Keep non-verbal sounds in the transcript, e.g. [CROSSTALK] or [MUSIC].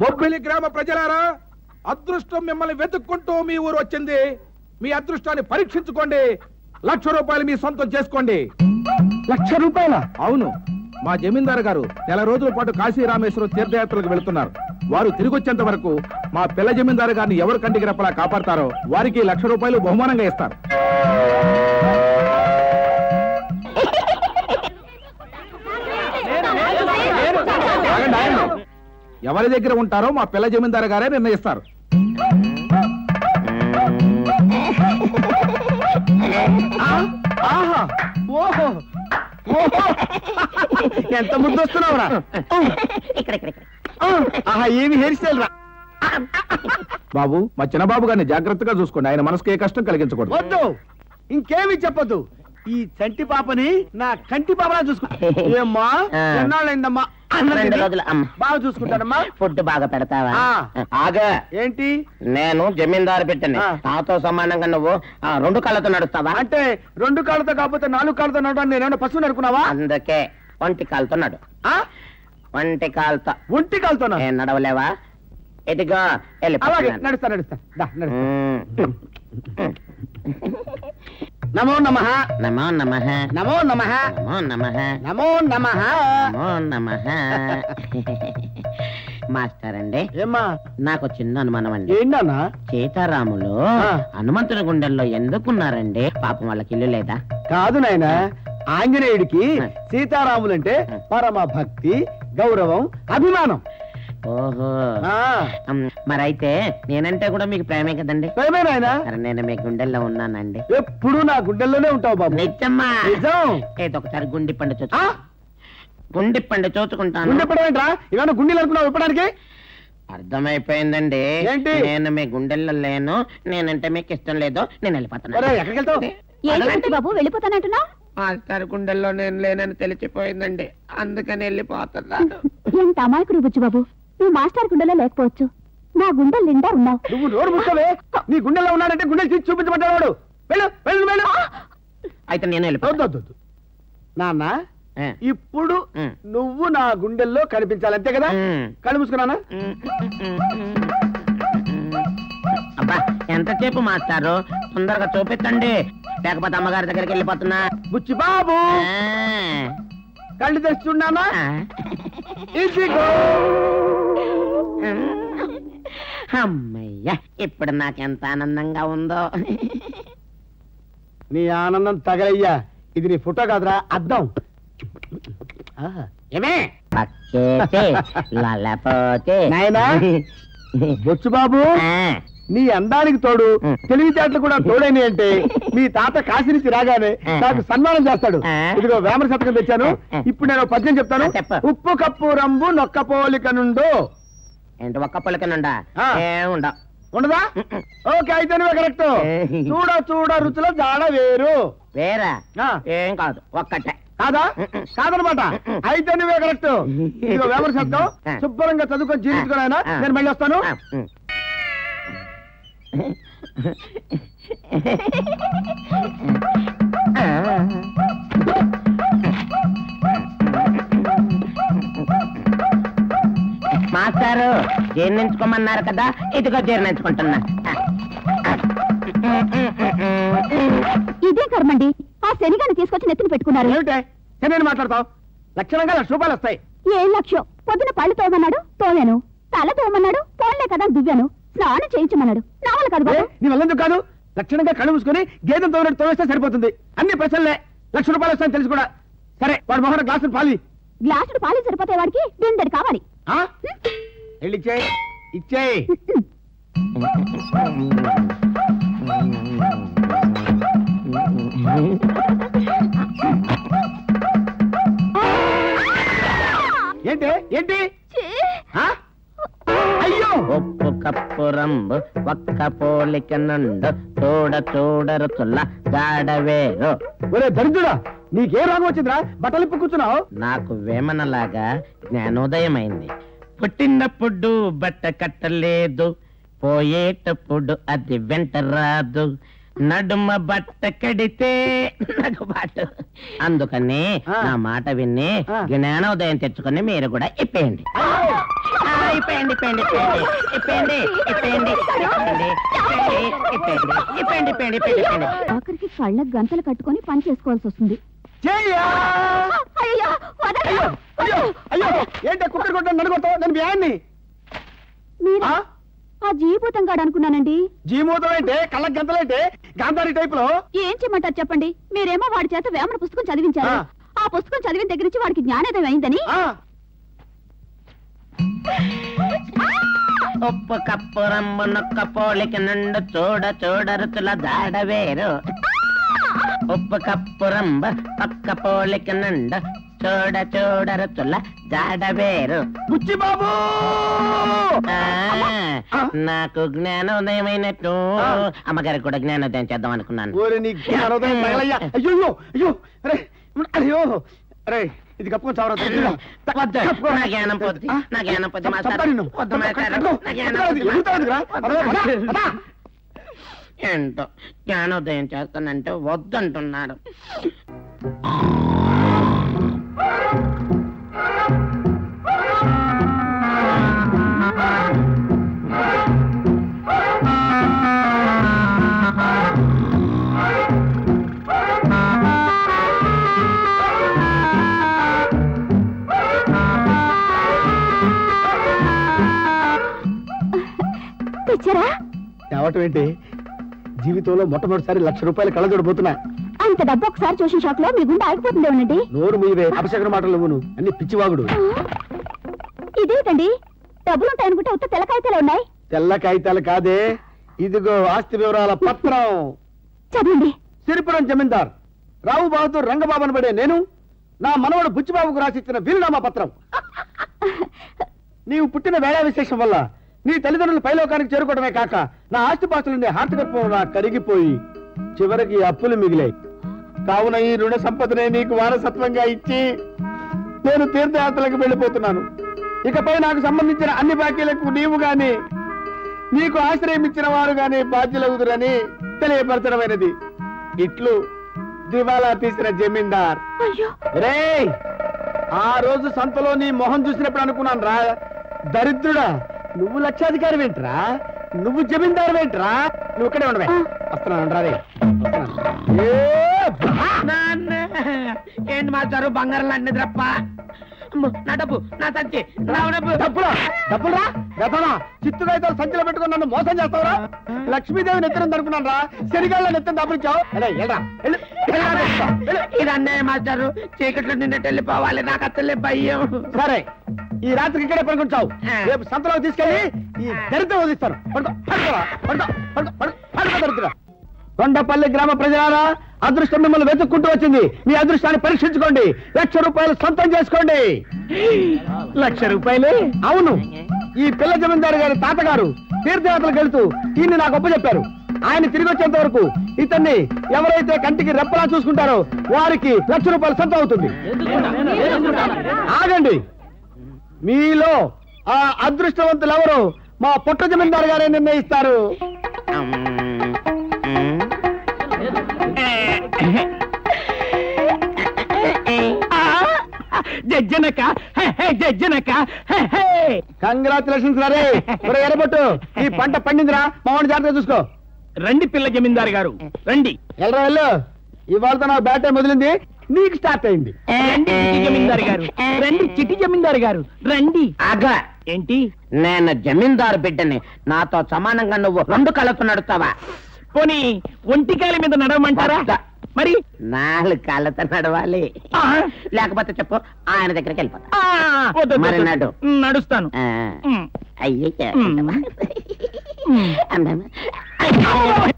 బొబ్బిలి గ్రామ ప్రజలారా అదృష్టం మిమ్మల్ని వెతుక్కుంటూ మీ ఊరు వచ్చింది. మీ అదృష్టాన్ని పరీక్షించుకోండి. లక్ష రూపాయలు మీ సొంతం చేసుకోండి. లక్ష రూపాయల? అవును. మా జమీందారు గారు నెల రోజుల పాటు కాశీ రామేశ్వరం తీర్థయాత్రలకు వెళుతున్నారు. వారు తిరిగి వచ్చేంత వరకు మా పిల్ల జమీందారు గారిని ఎవరు కంటికి రెప్పలా కాపాడతారో వారికి లక్ష రూపాయలు బహుమానంగా ఇస్తారు. ఎవరి దగ్గర ఉంటారో మా పిల్ల జమీందారు గారే నిర్ణయిస్తారు. ఆహా! ఓహో! ఓహో ఎంత ముద్దు వస్తున్నావురా ఇక్కడ ఆహా ఏమి హెయిర్ స్టైల్ రా. బాబు మా చిన్నబాబు గారిని జాగ్రత్తగా చూసుకోండి. ఆయన మనసుకు ఏ కష్టం కలిగించకూడదు. వద్దు! ఇంకేమి చెప్పొద్దు. ఈ చంటి పాపని నా కంటి పాపలా చూసుకో. [LAUGHS] ఏమ్మా. ఎన్నాళ్ళైందమ్మా? రెండు రోజులు అమ్మ. బాగా చూసుకుంటానమ్మా. ఫుడ్ బాగా పెడతావా? ఆ. ఆగా. ఏంటి? నేను జమీందారు పెట్టని ఆ. నాతో సమానంగా నువ్వు ఆ, రెండు కళ్ళతో నడుస్తావా? అంటే రెండు కాళ్ళతో కాకపోతే నాలుగు కాళ్ళతో నడవడానికి నేనేమన్నా పశువుని అనుకున్నావా? అందుకే ఒంటి కాలుతో నడు. ఆ? ఒంటి కాలుతో ఒంటి కాలుతో ఏం నడవలేవా? ఇదిగో వెళ్ళి అలాగే పక్కన. నడుస్తా నడుస్తా. దా, నడుస్తా. మ్మ్. నమో నమ. నమో నమ. నమో నమ. నమో నమ. నమో నమ. నమో నమ. మాస్టర్ అండి నాకు చిన్న అనుమానం అండి. ఏంటన్నా? సీతారాములు ఆ. హనుమంతుడి గుండెల్లో ఎందుకున్నారండి? పాపం వాళ్ళకి ఇల్లు లేదా? కాదు నాయన ఆంజనేయుడికి. సీతారాములంటే. పరమ భక్తి గౌరవం అభిమానం. ఓహో. మరైతే నేనంటే కూడా మీకు ప్రేమే కదండి. ప్రేమే నాయన? సరే నేను మీ గుండెల్లో ఉన్నానండి. ఎప్పుడు నా గుండెల్లోనే ఉంటావు బాబు. నిజమ్మా నిజం. ఏదో ఒకసారి గుండి పండు? చూసు గుండి పండు చూసుకుంటాను గుండె పడవేంట్రా ఇవన్నీ గుండెలు అనుకున్నావు ఇప్పడానికి అర్థమైపోయిందండి. ఏంటి? నేను మీ గుండెల్లో లేను. నేనంటే మీకు ఇష్టం లేదో. నేను వెళ్ళిపోతాను. ఎక్కడికి వెళ్తావు బాబు వెళ్ళిపోతానంటున్నా మాస్టర్ గుండెల్లో నేను లేనని తెలిసిపోయిందండి. అందుకని వెళ్ళిపోతున్నాను. [LAUGHS] ఎంత అమాయకుడు బుజ్జు బాబు? నువ్వు మాస్టర్ గుండెలో లేకపోవచ్చు. నా గుండె నిండా ఉన్నావు. నువ్వు నోరు ముక్కవే నీ గుండెల్లో ఉన్నాడంటే గుండెలు తీసి చూపించమంటాడు వాడు. వెళ్ళు వెళ్ళు వెళ్ళు. అయితే నేను వద్దు. నాన్న. ఇప్పుడు. నువ్వు నా గుండెల్లో కనిపించాలి అంతే కదా. కళ్ళు మూసుకున్నానా అబ్బా ఎంతసేపు మాస్టారు? తొందరగా చూపించండి. లేకపోతే అమ్మగారి దగ్గరికి వెళ్ళిపోతున్నా. బుచ్చి బాబు. కళ్ళు తెస్తున్నానా. ఇదిగో అమ్మయ్యా ఇప్పుడు నాకెంత ఆనందంగా ఉందో నీ ఆనందం తగలయ్యా ఇది నీ ఫోటో కాదురా అద్దం. ఏమే పక్కేతే లలపోతే నాయనా. బొచ్చు బాబు. నీ అందానికి తోడు. తెలివితేటలు కూడా తోడైన అంటే మీ తాత కాశీ నుంచి రాగానే. నాకు సన్మానం చేస్తాడు. ఇదిగో వేమర శతకం తెచ్చాను. ఇప్పుడు నేను పద్యం చెప్తాను. ఉప్పు కప్పు రంబు నొక్క పోలిక నుండు ఏంటి ఒక్క పులకనుండా. ఏముండ ఉండదా? ఓకే అయితే నువ్వే కరెక్ట్. చూడ చూడ రుచుల జాడ వేరు. వేరా. ఏం కాదు ఒక్కటే. కాదా. కాదనమాట. అయితే నువ్వే కరెక్ట్. వేమర శబ్దం. శుభ్రంగా చదువుకొని జీవించుకుని ఆయన ఆ. నేను మళ్ళీ వస్తాను. మాస్టారు జీర్ణించుకోమన్నారు కదా ఇదిగో జీర్ణించుకుంటున్నా. ఇదే కర్మండి. ఆ శనిగాన్ని తీసుకొచ్చి నెత్తిన పెట్టుకున్నారు. ఏమిటే? మాట్లాడతావు? లక్షణంగా లక్ష రూపాయలు వస్తాయి. ఏ లక్ష్యం? పొద్దున పళ్ళు తోమన్నాడు తోమాను. తల తోమన్నాడు పోన్లే కదా దువ్వాను స్నానం చేయించమన్నాడు. నా వల్ల కాదు నీ కాదు? లక్షణంగా కళ్ళు మూసుకొని గేదెం తోనట్టు తోవేస్తే సరిపోతుంది. అన్ని ప్రశ్నలే. లక్ష రూపాయలు వస్తాయని తెలుసు కూడా. సరే వాడు మొహన గ్లాసులు పాలి గ్లాసుడు పాలు సరిపోతే వాడికి బిందెడు కావాలి. ఆ? వెళ్ళి ఇచ్చేయ్ ఇచ్చేయ్. ఏంటి? ఏంటి? ఆ? అయ్యో! ఉప్పు కప్పు రంబు ఒక్క పోలిక నుండు చూడ చూడరు తుల్ల గాడవేరు ఒరే దరిద్రుడా! నీకే రోగం వచ్చిందిరా బట్టలు ఇప్పు కూర్చున్నావు నాకు వేమనలాగా జ్ఞానోదయమైంది పుట్టినప్పుడు బట్ట కట్టలేదు పోయేటప్పుడు అది వెంట రాదు నడుమ బట్ట కడితే నగుబాటు అందుకని ఆ. నా మాట విని. జ్ఞానోదయం తెచ్చుకొని మీరు కూడా ఇప్పేయండి ఇప్పేయండి ఇప్పేయండి ఇప్పేయండి ఇప్పేయండి ఇప్పేయండి ఇప్పేయండి ఇప్పేయండి ఇప్పేయండి ఇప్పేయండి ఇప్పేయండి ఇప్పేయండి ఆఖరికి కళ్ళకు గంతలు కట్టుకొని పని చేసుకోవాల్సి వస్తుంది అయ్యో ఏంటి నేను? ఆ? జీభూతం గాడు అనుకున్నానండి. జీమూతం ఏంటి? కళ్ళకి గంతలేంటి గాంధారి టైప్లో ఏం చేయమంటారు చెప్పండి? మీరేమో వాడి చేత వేమన పుస్తకం చదివించారు. ఆ. పుస్తకం చదివిన దగ్గర నుంచి వాడికి జ్ఞానోదయం అయిందని. ఆ, ఉప్పు కప్పు రంబు నొక్క పోలిక నుండు చూడ చూడ రుచుల దాడ వేరు ഉപ്പ് കപ്പുറമ്പ് പക്ക പൊളിക്കുന്നുണ്ട് ചോട ചോടരത്തുള്ള ജാടപേര് బుచ్చిబాబు! నాకు జ్ఞానోదయమైనట్టు. అమ్మగారికి కూడా జ్ఞానోదయం చేద్దాం అనుకున్నాను. ఇది కప్పుకొని నా జ్ఞానం పొద్దు నా జ్ఞానం పొద్దు మా జ్ఞానం ఏంటో జ్ఞానోదయం చేస్తానంటే వద్దంటున్నాడు తెచ్చారా తేవటం ఏంటి? జీవితంలో మొట్టమొదటిసారి లక్ష రూపాయలు కళ్ళజోడబోతున్నా. అంత డబ్బు ఒకసారి చూసిన షాక్లో మీ గుండె ఆగిపోతుంది ఉండండి నోరు మీవే అపశకర మాటలు నువ్వును అన్ని పిచ్చివాగుడు. ఇదేంటండి? డబ్బులు ఉంటాయనుకుంటే ఉత్త తెల్లకాయతలే ఉన్నాయి. తెల్ల కాగితాలు కాదే. ఇదిగో ఆస్తి వివరాల పత్రం. చదవండి. సిరిపురం జమీందార్ రావు బహదూర్ రంగబాబు అనబడే నేను నా మనవడు బుచ్చిబాబుకు రాసిచ్చిన వీలునామా పత్రం. [LAUGHS] నీవు పుట్టిన వేళా విశేషం వల్ల నీ తల్లిదండ్రులు పైలోకానికి చేరుకోవడమే కాక నా ఆస్తిపాస్తులుండే హార్తగర్భం నా కరిగిపోయి చివరికి అప్పులు మిగిలాయి. కావున ఈ రుణ సంపదనే నీకు వారసత్వంగా ఇచ్చి నేను తీర్థయాత్రలకు వెళ్ళిపోతున్నాను. ఇకపై నాకు సంబంధించిన అన్ని బాకీలకు నీవు గాని నీకు ఆశ్రయం ఇచ్చిన వారు గాని బాధ్యులవుదురని తెలియపరచడమైనది. ఇట్లు దివాలా తీసిన జమీందార్. రే ఆ రోజు సంతలో నీ మొహం చూసినప్పుడు అనుకున్నాను రా. దరిద్రుడా! నువ్వు లక్షాధికారి ఏంట్రా నువ్వు జమీందారు ఏంట్రా నువ్వు ఇక్కడే ఉండవే. వస్తున్నాను రా ఏంటి మాస్టారు బంగారం లాంటి నిద్రప్ప నా డబ్బు నా సంచి నా డబ్బు డబ్బులా? డబ్బులా గతనా చిత్తుగా సంచిలో పెట్టుకుని నన్ను మోసం చేస్తావురా? లక్ష్మీదేవి నెత్తిన అనుకున్నాను రా శనిగాళ్ళ నెత్తిన. వెళ్ళు. ఇది అన్నయ్య మాస్టారు చీకట్లో నిన్నట్టు వెళ్ళిపోవాలి నాకు అసలే భయం. సరే ఈ రాత్రికి ఇక్కడే పడుకుంటావు. ఆ. రేపు సంతలో తీసుకెళ్ళి ఈ దరిద్రం పడుకో దరిద్రం. కొండపల్లి గ్రామ ప్రజలారా అదృష్టం మిమ్మల్ని వెతుక్కుంటూ వచ్చింది. మీ అదృష్టాన్ని పరీక్షించుకోండి. లక్ష రూపాయలు సొంతం చేసుకోండి. లక్ష రూపాయలు? అవును. ఈ పిల్ల జమీందారు గారి తాతగారు తీర్థయాత్రలకు వెళ్తూ దీన్ని నాకు ఒప్పు చెప్పారు ఆయన తిరిగి వచ్చేంత వరకు ఇతన్ని ఎవరైతే కంటికి రెప్పలా చూసుకుంటారో వారికి లక్ష రూపాయలు సొంతం అవుతుంది. ఆగండి. మీలో ఆ అదృష్టవంతులు ఎవరు మా పుట్ట జమీందారు గారే నిర్ణయిస్తారు. జజ్జనక జజ్జనక కంగ్రాచులేషన్స్ రే ఎరబొట్టు ఈ పంట పండిందిరా మామూలు జాగ్రత్త చూసుకో. రండి పిల్ల జమీందారు గారు రండి. ఎల్రా వెళ్ళు. ఇవాళతో నా బ్యాట్ టైం వదిలింది. నీకు స్టార్ట్ అయింది. రండి చిట్టి జమీందారు గారు. రండి చిట్టి జమీందారు గారు. రండి. ఆగా ఏంటి? నేను జమీందారు బిడ్డని. నాతో సమానంగా నువ్వు రెండు కళ్ళతో నడుస్తావా? పోనీ ఒంటికాయల మీద నడవమంటారా? వద్ద. మరి? నాలుగు కాళ్ళతో నడవాలి. ఆ, లేకపోతే చెప్పు ఆయన దగ్గరికి వెళ్ళిపోతా. ఆ, వద్దు, వద్దు, మరి వద్దు. నడు. నడుస్తాను. ఆ, ఉమ్. అయ్యయ్య. ఉమ్. అమ్మమ్మ.